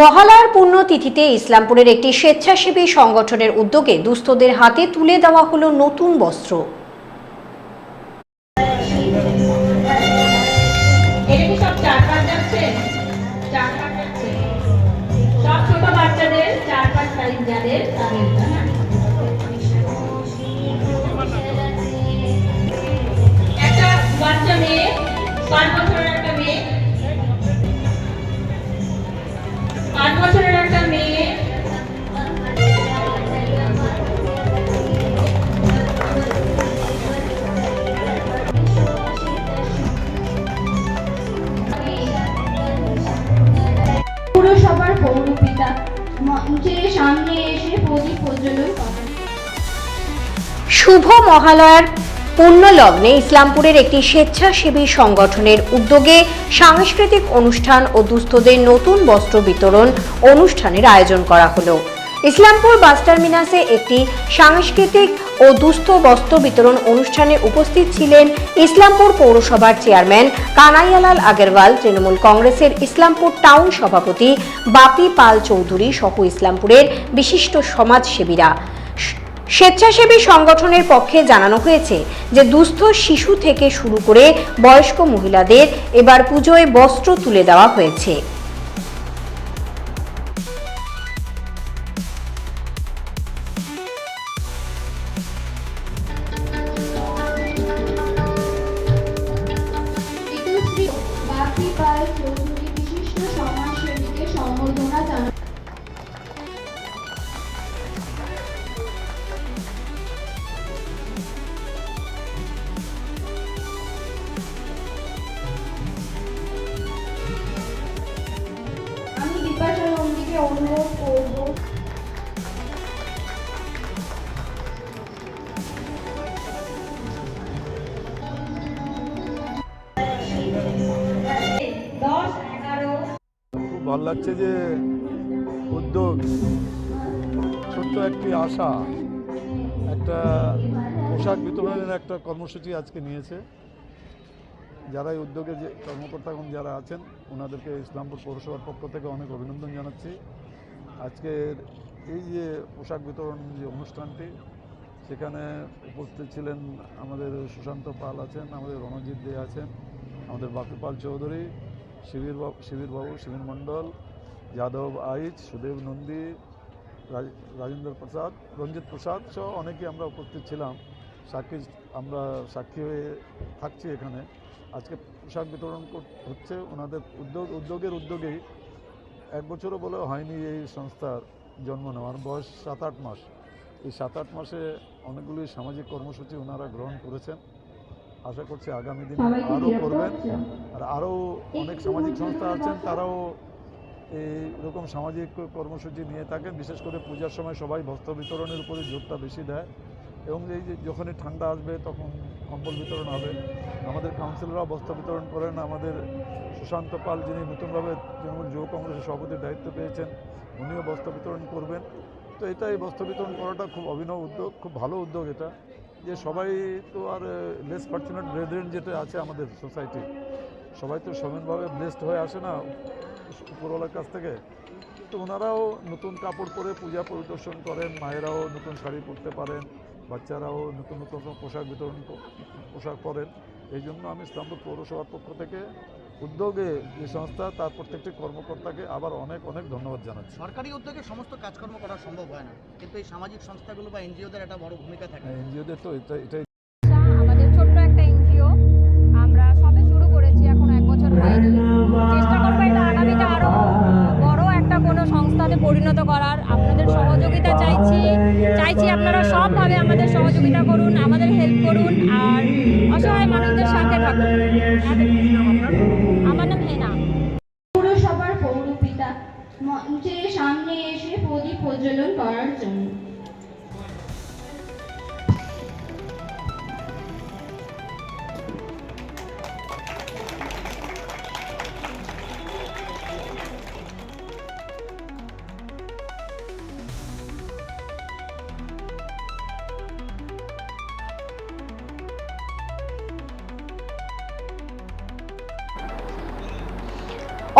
মহালয়ার তিথিতে ইসলামপুরের একটি স্বেচ্ছাসেবী সংগঠনের উদ্যোগে দুস্থদের হাতে তুলে দেওয়া হলো নতুন বস্ত্র। চার পাঁচ সাইজ যাদের, তাদের শুভ মহালয়ার পূর্ণ লগ্নে ইসলামপুরের একটি স্বেচ্ছাসেবী সংগঠনের উদ্যোগে সাংস্কৃতিক অনুষ্ঠান ও দুস্থদের নতুন বস্ত্র বিতরণ অনুষ্ঠানের আয়োজন করা হলো। ইসলামপুর বাস টার্মিনাসে একটি সাংস্কৃতিক ও দুস্থ বস্ত্র বিতরণ অনুষ্ঠানে উপস্থিত ছিলেন ইসলামপুর পৌরসভার চেয়ারম্যান কানাইয়ালাল আগরওয়াল, তৃণমূল কংগ্রেসের ইসলামপুর টাউন সভাপতি বাপি পাল চৌধুরী সহ ইসলামপুরের বিশিষ্ট সমাজসেবীরা। স্বেচ্ছাসেবী সংগঠনের পক্ষে জানানো হয়েছে যে, দুস্থ শিশু থেকে শুরু করে বয়স্ক মহিলাদের এবার পুজোয় বস্ত্র তুলে দেওয়া হয়েছে। ভালো লাগছে যে উদ্যোগ, ছোট্ট একটি আশা, একটা পোশাক বিতরণের একটা কর্মসূচি আজকে নিয়েছে। যারা এই উদ্যোগে যে কর্মকর্তাগণ যারা আছেন, ওনাদেরকে ইসলামপুর পৌরসভার পক্ষ থেকে অনেক অভিনন্দন জানাচ্ছি। আজকের এই যে পোশাক বিতরণ যে অনুষ্ঠানটি, সেখানে উপস্থিত ছিলেন আমাদের সুশান্ত পাল আছেন, আমাদের রণজিৎ দে আছেন, আমাদের বাপি চৌধুরী শিবির বাবু শিবির মণ্ডল, যাদব আইচ, সুদেব নন্দী, রাজ- রাজেন্দ্র প্রসাদ, রঞ্জিত প্রসাদ সহ অনেকে আমরা উপস্থিত ছিলাম। সাক্ষী আমরা সাক্ষী হয়ে থাকছি এখানে। আজকে পোশাক বিতরণ হচ্ছে ওনাদের উদ্যোগ উদ্যোগের উদ্যোগেই। এক বছরও বলে হয়নি এই সংস্থার জন্ম নেওয়ার। বয়স সাত আট মাস। এই সাত আট মাসে অনেকগুলি সামাজিক কর্মসূচি ওনারা গ্রহণ করেছেন। আশা করছি আগামী দিনে আরও করবেন। আর আরও অনেক সামাজিক সংস্থা আছেন তারাও এই রকম সামাজিক কর্মসূচি নিয়ে থাকেন। বিশেষ করে পূজার সময় সবাই বস্ত্র বিতরণের উপরে জোরটা বেশি দেয়। এবং এই যে যখনই ঠান্ডা আসবে তখন কম্বল বিতরণ হবে। আমাদের কাউন্সিলররাও বস্ত্র বিতরণ করেন। আমাদের সুশান্ত পাল যিনি নতুনভাবে তৃণমূল যুব কংগ্রেসের সভাপতির দায়িত্ব পেয়েছেন উনিও বস্ত্র বিতরণ করবেন। তো এটা এই বস্ত্র বিতরণ করাটা খুব অভিনব উদ্যোগ খুব ভালো উদ্যোগ এটা। যে সবাই তো আর লেস ফর্চুনেট ব্রেদারেন যেটা আছে আমাদের সোসাইটি সবাই তো সমানভাবে ব্লেসড হয়ে আসে না উপরওয়ালার কাছ থেকে। তো ওনারাও নতুন কাপড় পরে পূজা পরিদর্শন করেন, মায়েরাও নতুন শাড়ি পরতে পারেন, বাচ্চারাও নতুন নতুন পোশাক বিতরণ পোশাক পরেন। এই জন্য আমি ইসলামপুর পৌরসভার পক্ষ থেকে উদ্যোগে যে সংস্থা তার প্রত্যেকটি কর্মকর্তাকে আবার অনেক অনেক ধন্যবাদ জানাচ্ছি। সরকারি উদ্যোগে সমস্ত কাজকর্ম করা সম্ভব হয় না। কিন্তু এই সামাজিক সংস্থাগুলো বা এনজিওদের একটা বড় ভূমিকা থাকে। এনজিওদের তো এটা এটাই আমাদের ছোট্ট একটা এনজিও আমরা সবে শুরু করেছি এখন এক বছর হয়নি। চেষ্টা করব এটা আগামীতে আরও বড় একটা কোনো সংস্থাতে পরিণত করার। আপনাদের সহযোগিতা চাইছি চাইছি আপনারা সবভাবে আমাদের সহযোগিতা করুন আমাদের হেল্প করুন আর অসহায় মানুষদের সাথে থাকুন।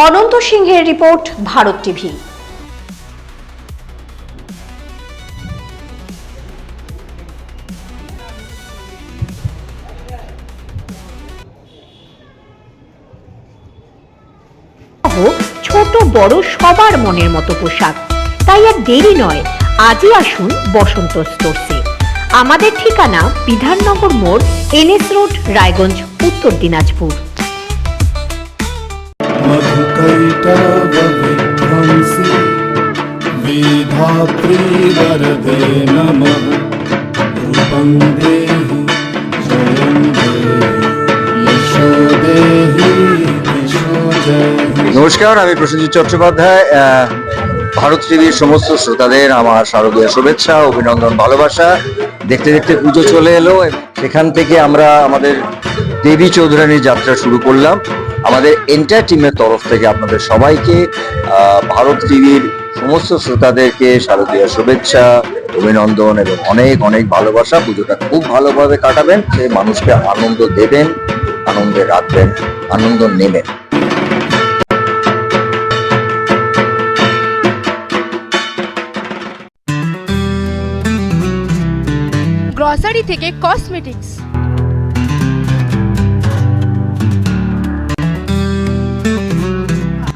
অনন্ত সিংহের রিপোর্ট, ভারত টিভি। ছোট, বড়, সবার মনের মতো পোশাক। তাই আর দেরি নয়, আজই আসুন বসন্ত স্টোরসে। আমাদের ঠিকানা বিধাননগর মোড়, এনএস রোড, রায়গঞ্জ, উত্তর দিনাজপুর। मधुकैटवविध्वंसि विधात्री वरदे नमः रूपं देहि जयं देहि यशो देहि यशो जयहि নমস্কার আমি প্রসেনজিৎ চট্টোপাধ্যায় আহ, ভারত টিভির সমস্ত শ্রোতাদের আমার শারদীয় শুভেচ্ছা অভিনন্দন ভালোবাসা দেখতে দেখতে পুজো চলে এলো সেখান থেকে আমরা আমাদের দেবী চৌধুরানীর যাত্রা শুরু করলাম আমাদের এন্টার টিমের তরফ থেকে আপনাদের সবাইকে ভারত টিভির সমস্ত শ্রোতাদেরকে শারদীয় শুভেচ্ছা, অভিনন্দন এবং অনেক অনেক ভালোবাসা। পুজোটা খুব ভালোভাবে কাটাবেন, সে মানুষকে আনন্দ দেবেন, আনন্দে রাখবেন, আনন্দ নেবেন। গ্রসারি থেকে কসমেটিক্স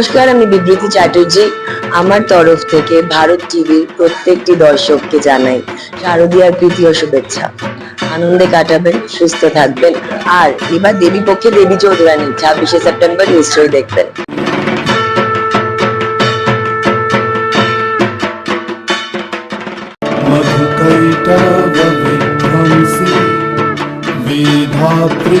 নমস্কার, আমি বিবৃতি চ্যাটার্জি। আমার তরফ থেকে ভারত টিভির প্রত্যেকটি দর্শককে জানাই শারদীয়ার প্রীতি শুভেচ্ছা। আনন্দে কাটাবেন, সুস্থ থাকবেন, আর এবার দেবী পক্ষে দেবী চৌধুরানী, ছাব্বিশে সেপ্টেম্বর নিশ্চয়ই দেখবেন। মধুকৈটা বিধ্বংসী বিধাত্রী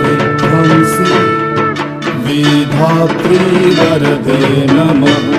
गायत्री वरदे नमः